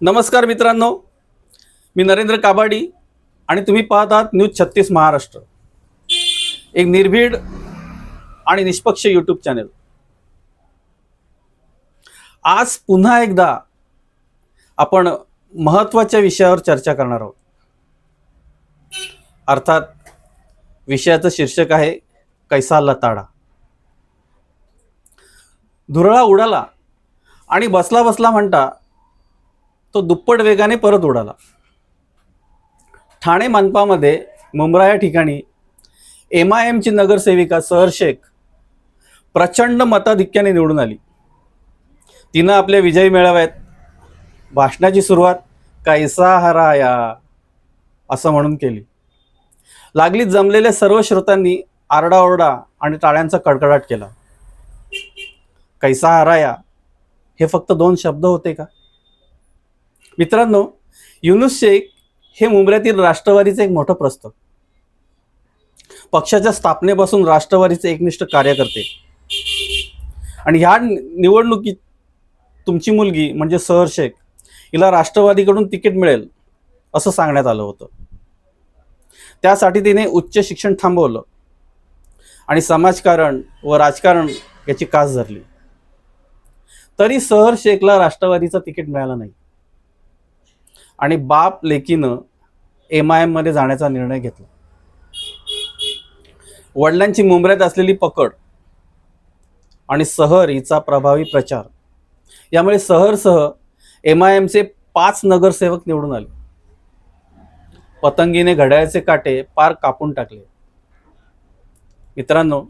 नमस्कार मित्रांनो. मी नरेंद्र काबाडी आणि तुम्ही पाहत आहात न्यूज छत्तीस महाराष्ट्र. एक निर्भीड आणि निष्पक्ष यूट्यूब चॅनेल आज पुन्हा एकदा आपण महत्त्वाच्या विषयावर चर्चा करणार आहोत. अर्थात विषयाचं शीर्षक आहे कैसा लताडा. धुरळा उडाला आणि बसला बसला म्हणता तो दुप्पट वेगाने परत उडाला ठाणे मनपामध्ये मुंब्रा या ठिकाणी एम आय एमची नगरसेविका सहर शेख प्रचंड मताधिक्याने निवडून आली. तिनं आपल्या विजयी मेळाव्यात भाषणाची सुरुवात कैसा हराया असं म्हणून केली. लागलीच जमलेल्या सर्व श्रोतांनी आरडाओरडा आणि टाळ्यांचा कडकडाट केला. कैसा हराया हे फक्त दोन शब्द होते का? मित्रांनो युनुस शेख हे मुंबऱ्यातील राष्ट्रवादीचं एक मोठं प्रस्थ पक्षाच्या स्थापनेपासून राष्ट्रवादीचे एकनिष्ठ कार्यकर्ते. आणि ह्या निवडणुकीत तुमची मुलगी म्हणजे सहर शेख हिला राष्ट्रवादीकडून तिकीट मिळेल असं सांगण्यात आलं होतं. त्यासाठी तिने उच्च शिक्षण थांबवलं. आणि समाजकारण व राजकारण याची कास धरली. तरी सहर शेखला राष्ट्रवादीचं तिकीट मिळालं नाही. आणि बाप लेकीनं एम आय एममध्ये जाण्याचा निर्णय घेतला. वडिलांची मुंबऱ्यात असलेली पकड आणि सहर हिचा प्रभावी प्रचार. यामुळे सहरसह एम आय एमचे पाच नगरसेवक निवडून आले. पतंगीने घड्याळाचे काटे पार कापून टाकले. मित्रांनो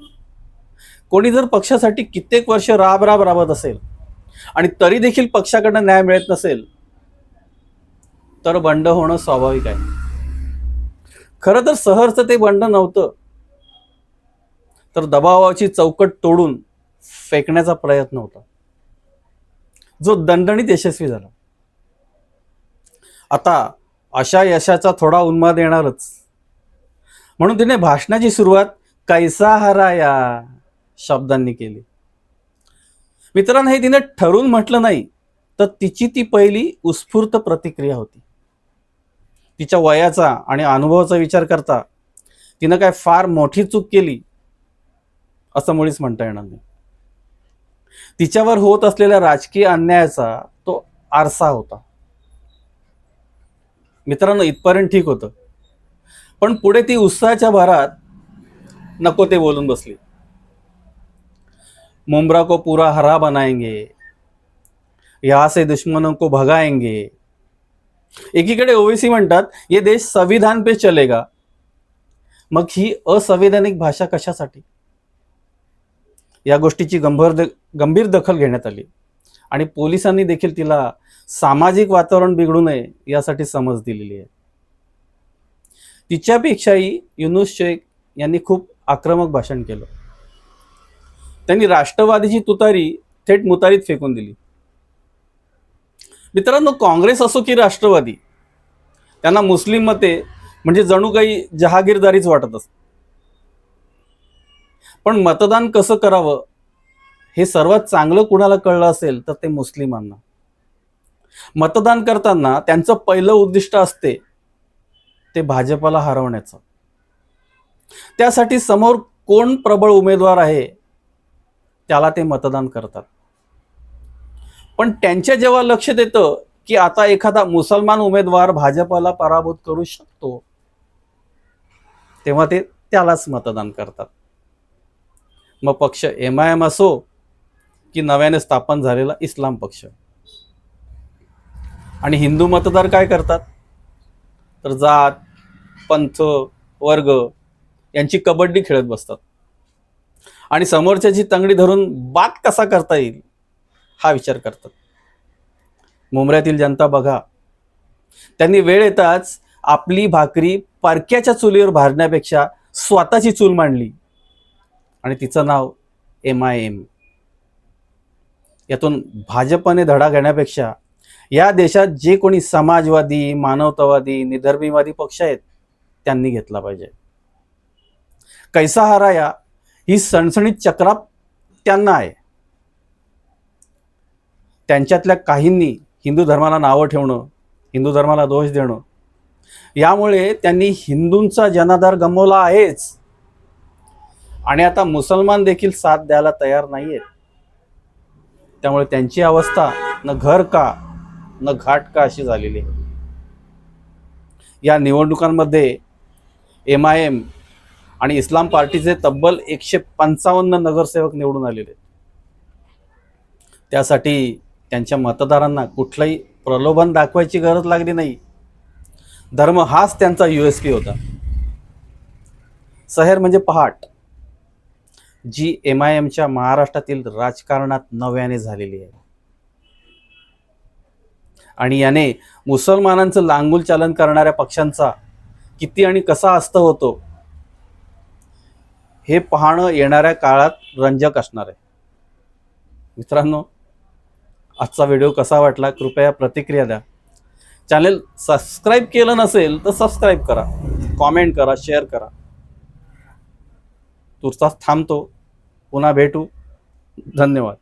कोणी जर पक्षासाठी कित्येक वर्ष राब राब राबत असेल आणि तरी देखील पक्षाकडनं न्याय मिळत नसेल तर बंड होणं स्वाभाविक आहे. खरं तर सहर्ष ते बंड नव्हतं. तर दबावाची चौकट तोडून फेकण्याचा प्रयत्न होता. जो दणदणीत यशस्वी झाला. आता अशा यशाचा थोडा उन्माद येणारच. म्हणून तिने भाषणाची सुरुवात कैसा हरा या शब्दांनी केली. मित्रांनो हे तिने ठरून म्हटलं नाही तर तिची ती पहिली उत्स्फूर्त प्रतिक्रिया होती. तिच्या वयाचा आणि अनुभवाचा विचार करता तिनं काय फार मोठी चूक केली? असं मुळीच म्हणता येणार नाही. तिच्यावर होत असलेल्या राजकीय अन्यायाचा तो आरसा होता. मित्रांनो इथपर्यंत ठीक होतं. पण पुढे ती उत्साहाच्या भरात नको ते बोलून बसली. मुमरा को पूरा हरा बनाएंगे यहाँ से दुश्मनों को भगाएंगे एकीकडे ओवीसी म्हणतात ये देश संविधान पे चलेगा. मग ही असंवैधानिक भाषा कशासाठी? या गोष्टीची गंभीर गंभीर दखल घेण्यात आली. आणि पोलिसांनी देखील तिला सामाजिक वातावरण बिघडू नये यासाठी समज दिलेली आहे. तिच्यापेक्षाही युनुस शेख यांनी खूप आक्रमक भाषण केलं. त्यांनी राष्ट्रवादीची तुतारी थेट मुतारीत फेकून दिली. मित्रांनो काँग्रेस असो की राष्ट्रवादी त्यांना मुस्लिम मते म्हणजे जणू काही जहागीरदारीच वाटत असत. पण मतदान कसं करावं हे सर्वात चांगलं कुणाला कळलं असेल तर ते मुस्लिमांना. मतदान करताना त्यांचं पहिलं उद्दिष्ट असते ते भाजपाला हरवण्याचं. त्यासाठी समोर कोण प्रबळ उमेदवार आहे त्याला ते मतदान करतात. पण त्यांच्या जेव्हा लक्ष देतं की आता एखादा मुसलमान उमेदवार भाजपाला पराभूत करू शकतो तेव्हा ते त्यालाच मतदान करतात. मग पक्ष एम आय एम असो की नव्याने स्थापन झालेला इस्लाम पक्ष. आणि हिंदू मतदार काय करतात? तर जात पंथ वर्ग यांची कबड्डी खेळत बसतात. आणि समोरच्याची तंगडी धरून बाद कसा करता येईल? हा विचार करतात. मुंबऱ्यातील जनता बघा. त्यांनी वेळ येताच आपली भाकरी परक्याच्या चुलीवर भारण्यापेक्षा स्वतःची चूल मांडली. आणि तिचं नाव एम आय एम यातून भाजपने धडा घेण्यापेक्षा या देशात जे कोणी समाजवादी मानवतावादी निधर्मीवादी पक्ष आहेत त्यांनी घेतला पाहिजे. कैसा हाराया ही सणसणीत चक्रा त्यांना आहे. त्यांच्यातल्या काहींनी हिंदू धर्माला नावं ठेवणं हिंदू धर्माला दोष देणं यामुळे त्यांनी हिंदूंचा जनाधार गमवला आहेच. आणि आता मुसलमान देखील साथ द्यायला तयार नाही आहेत त्यामुळे त्यांची अवस्था न घर का न घाट का अशी झालेली आहे. या निवडणुकांमध्ये एम आय एम आणि इस्लाम पार्टीचे तब्बल एकशे पंचावन्न नगरसेवक निवडून आलेले आहेत. त्यासाठी त्यांच्या मतदारांना कुठलंही प्रलोभन दाखवायची गरज लागली नाही. धर्म हाच त्यांचा यू एस पी होता. सहेर म्हणजे पहाट. जी एम आय एमच्या महाराष्ट्रातील राजकारणात नव्याने झालेली आहे. आणि याने मुसलमानांचं लांगुल चालन करणाऱ्या पक्षांचा किती आणि कसा अस्त होतो हे पाहणं येणाऱ्या काळात रंजक असणार आहे. मित्रांनो आजचा व्हिडिओ कसा वाटला कृपया प्रतिक्रिया द्या. चॅनल सबस्क्राईब केलं नसेल तर सबस्क्राईब करा. कॉमेंट करा शेअर करा. तुर्तास थांबतो. पुन्हा भेटू. धन्यवाद.